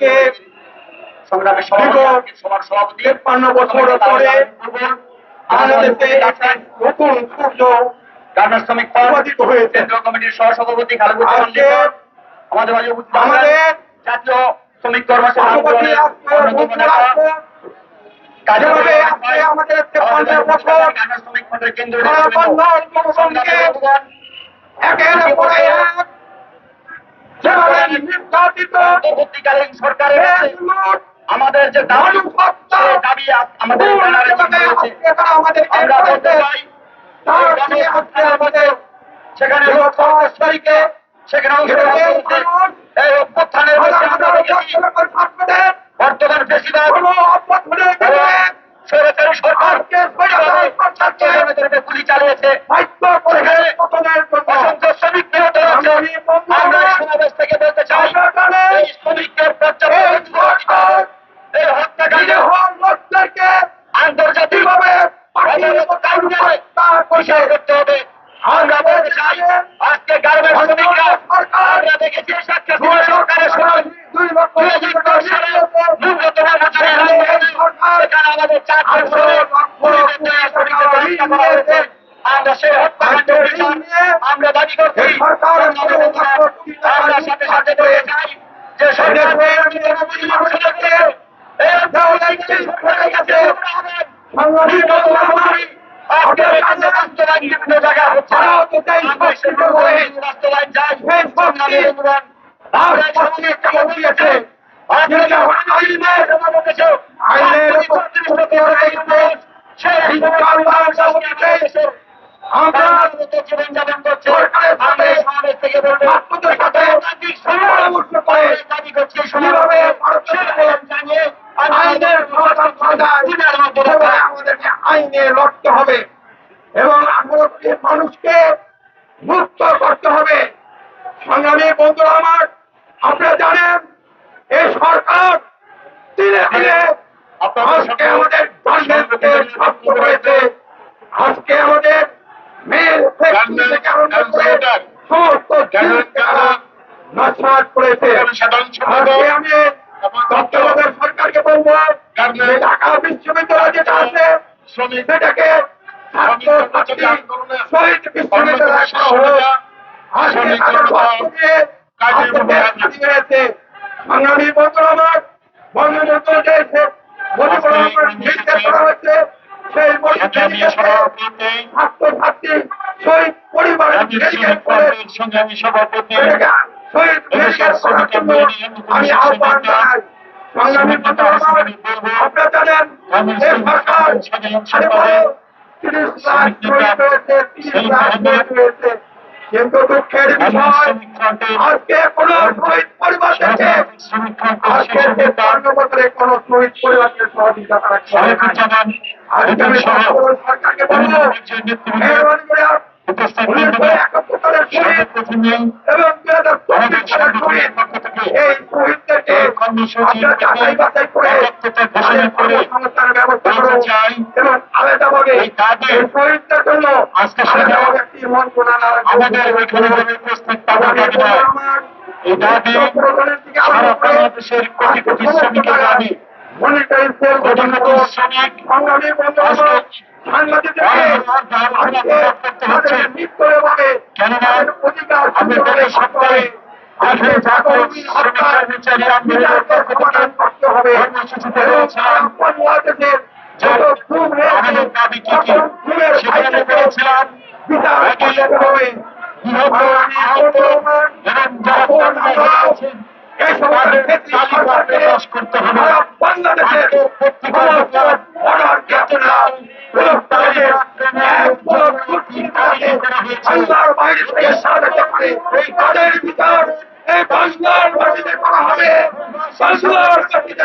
আজকে সংগ্রামে বিগত সবার বছর পরে বাংলাদেশে নতুন সূর্য গার্মেন্টস শ্রমিক উপাদিত হয়েছে। কমিটির সহসভাপতি খালেদুজ্জামান আমাদের মাঝে উপস্থিত জাতীয় শ্রমিক বছর শ্রমিক কেন্দ্রীয় একের পর এক যেভাবে নির্যাতিত সরকারের আমাদের যে দাবি দাবি আমাদের আমরা বলতে চাই আমাদের সেখানে বিগত সেখানে অংশগ্রহণ এই অভ্যুত্থানের হাজার মধ্যে আজকে গার্মেন্টস শ্রমিকরা আমরা দেখেছি সরকারের সময় দুই লক্ষ সালে ন্যূনতম মজুরি সেখানে আমাদের চার আমরা সেই হত্যাকাণ্ডের বিচার আমরা দাবি করছি। আমরা সাথে সাথে বলতে চাই যে সরকার আপনার কাছে আমাদেরকে আইনে লড়তে হবে। এবং আঠারোটি মানুষকে মুক্ত করতে হবে। সংগ্রামী বন্ধুরা আমার আপনারা জানেন এই সরকার দিনে দিনে আজকে আমাদের শক্ত করেছে। আজকে আমাদের সমস্ত নস্বাত করেছে। আজকে আমি তত্ত্বাবধায়ক সরকারকে বলব ঢাকা বিশ্ববিদ্যালয় যেটা আছে সেটাকে ছাত্র ছাত্রী শহীদ বিশ্ববিদ্যালয় করা হলো আজকে তাদের আজকে হয়েছে সংগ্রামী বন্ধুরা করা সেই শহীদ সভাপতি শহীদ আমি আহ্বান জানাই। সংগ্রামী বন্ধুরা আপনারা জানেন সরকার তিরিশ লাখ শহীদ হয়েছে তিরিশ লাখ শহীদ হয়েছে কিন্তু দুঃখের বিষয় আজকে কোন শহীদ পরিবার থেকে আজকে তেপ্পান্ন বছরে কোন শহীদ পরিবারকে সহযোগিতা করা আজকে আমি সরকারকে বলব এবং দুই হাজার চব্বিশ সালের শহীদ এই শহীদদেরকে আপনারা যাচাই বাছাই করে তাদের কর্মসংস্থানের ব্যবস্থা করুন এই শহীদদের জন্য আজকে আমাদের ওইখানে উপস্থিত পাওয়া এই দাবি সারা বাংলাদেশের কোটি কোটি শ্রমিকের দাবি। মনিটারি সেল কোটি কোটি শ্রমিক সংগ্রামী বন্ধু আজকে সাংবাদিকদেরকে আজকে তাদের মৃত্যুভাবে তাদের অধিকার আমি গত সপ্তাহে আজকে জাতীয় শ্রমিক কর্মচারী আন্দোলনের করতে হবে। হয়েছে আমাদের দাবি কি কি? সেখানে বলেছিলাম করতে হবে। বাংলাদেশের বাংলার বাইরে থেকে সাজাতে পারে তাদের বিচার এই বাংলার মাটিতে করা হবে। বাংলার মাটিতে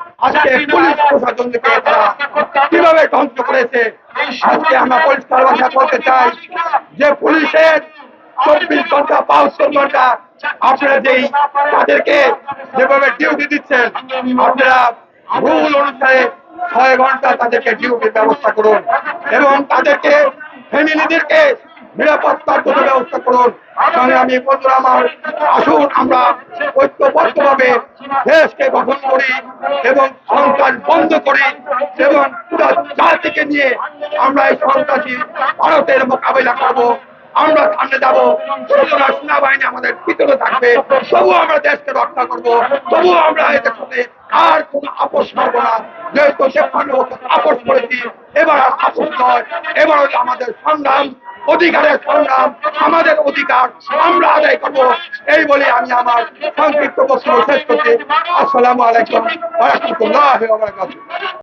আজকে পুলিশ প্রশাসনকে তারা কীভাবে ধ্বংস করেছে? আজকে আমরা পরিষ্কার ভাষা বলতে চাই যে পুলিশের চব্বিশ ঘণ্টা বাহাত্তর ঘণ্টা আপনারা যেই তাদেরকে যেভাবে ডিউটি দিচ্ছেন আপনারা রুল অনুসারে ছয় ঘণ্টা তাদেরকে ডিউটির ব্যবস্থা করুন এবং তাদেরকে ফ্যামিলিদেরকে নিরাপত্তার জন্য ব্যবস্থা করুন। সংগ্রামী বন্ধুরা আমার, আসুন আমরা ঐক্যবদ্ধভাবে দেশকে গঠন করি এবং সন্ত্রাস বন্ধ করি এবং পুরো জাতিকে নিয়ে আমরা এই সন্ত্রাসী ভারতের মোকাবিলা করব। আমরা সামনে যাব। সেজন্য সেনাবাহিনী আমাদের পিছনে থাকবে। তবুও আমরা দেশকে রক্ষা করব। তবুও আমরা এদের সাথে আর কোনো আপোষ করব না। যেহেতু বছর আপোষ করেছি, এবার আপোষ নয়। এবার আমাদের সংগ্রাম। অধিকারের সংগ্রাম, আমাদের অধিকার আমরা আদায় করব। এই বলে আমি আমার সংক্ষিপ্ত প্রশ্ন শেষ করছি। আসসালামু আলাইকুম